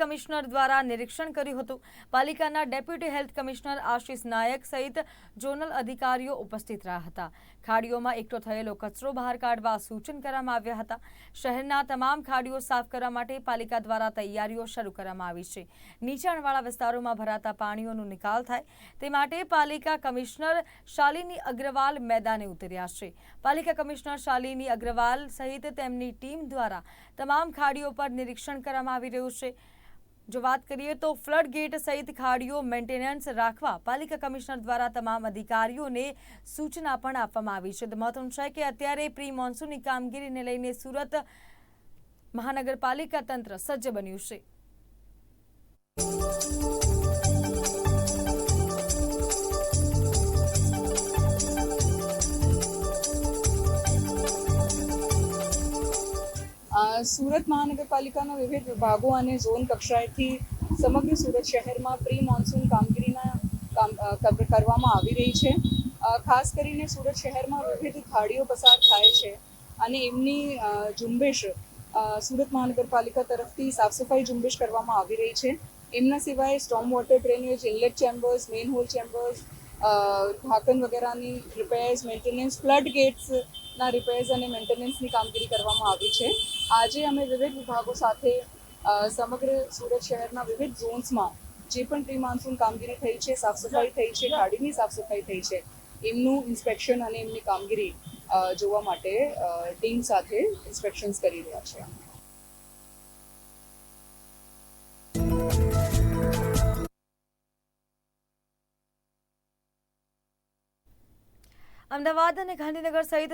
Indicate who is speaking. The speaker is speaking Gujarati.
Speaker 1: કમિશનર દ્વારા નિરીક્ષણ કર્યું હતું. પાલિકાના deputy health commissioner Ashish Nayak સહિત ઝોનલ અધિકારીઓ ઉપસ્થિત રહ્યા હતા. ખાડીઓમાં એકઠો થયેલો કચરો બહાર કાઢવા સૂચન કરવામાં આવ્યા હતા. શહેરના તમામ ખાડીઓ સાફ કરવા માટે પાલિકા દ્વારા તૈયારીઓ શરૂ કરવામાં આવી છે. નીચાણવાળા વિસ્તારોમાં ભરાતા પાણીઓનો નિકાલ થાય. તે માટે પાલિકા કમિશનર શાલિની અગ્રવાલ મેદાને ઉતર્યા છે. પાલિકા કમિશનર શાલિની અગ્રવાલ સહિત તેમની ટીમ દ્વારા તમામ ખાડીઓ પર નિરીક્ષણ કરવામાં આવી રહ્યું છે. જો વાત કરીએ તો ફ્લડ ગેટ સહિત ખાડીઓ મેન્ટેનન્સ રાખવા પાલિકા કમિશનર દ્વારા તમામ અધિકારીઓને સૂચના પણ આપવામાં આવી છે. મહત્વનું છે કે અત્યારે પ્રી મોન્સૂનની કામગીરીને લઈને સુરત મહાનગરપાલિકા તંત્ર સજ્જ બન્યું છે.
Speaker 2: સુરત મહાનગરપાલિકાના વિવિધ વિભાગો અને ઝોન કક્ષાએથી સમગ્ર સુરત શહેરમાં પ્રી મોન્સૂન કામગીરીના કામ કરવામાં આવી રહી છે. ખાસ કરીને સુરત શહેરમાં વિવિધ ખાડીઓ પસાર થાય છે અને એમની ઝુંબેશ સુરત મહાનગરપાલિકા તરફથી સાફ સફાઈ ઝુંબેશ કરવામાં આવી રહી છે. એમના સિવાય storm water drainage, inlet chambers manhole chambers ઢાંકણ વગેરેની રિપેર્સ મેન્ટેનન્સ ફ્લડ ગેટ્સના રિપેર્સ અને મેન્ટેનન્સની કામગીરી કરવામાં આવી છે. આજે અમે વિવિધ વિભાગો સાથે સમગ્ર સુરત શહેરના વિવિધ ઝોન્સમાં જે પણ પ્રી માન્સૂન કામગીરી થઈ છે સાફ સફાઈ થઈ છે, ગાડીની સાફ સફાઈ થઈ છે, એમનું ઇન્સ્પેક્શન અને એમની કામગીરી જોવા માટે ટીમ સાથે ઇન્સ્પેક્શન્સ કરી રહ્યા છે.
Speaker 1: અમદાવાદ અને ગાંધીનગર સહિત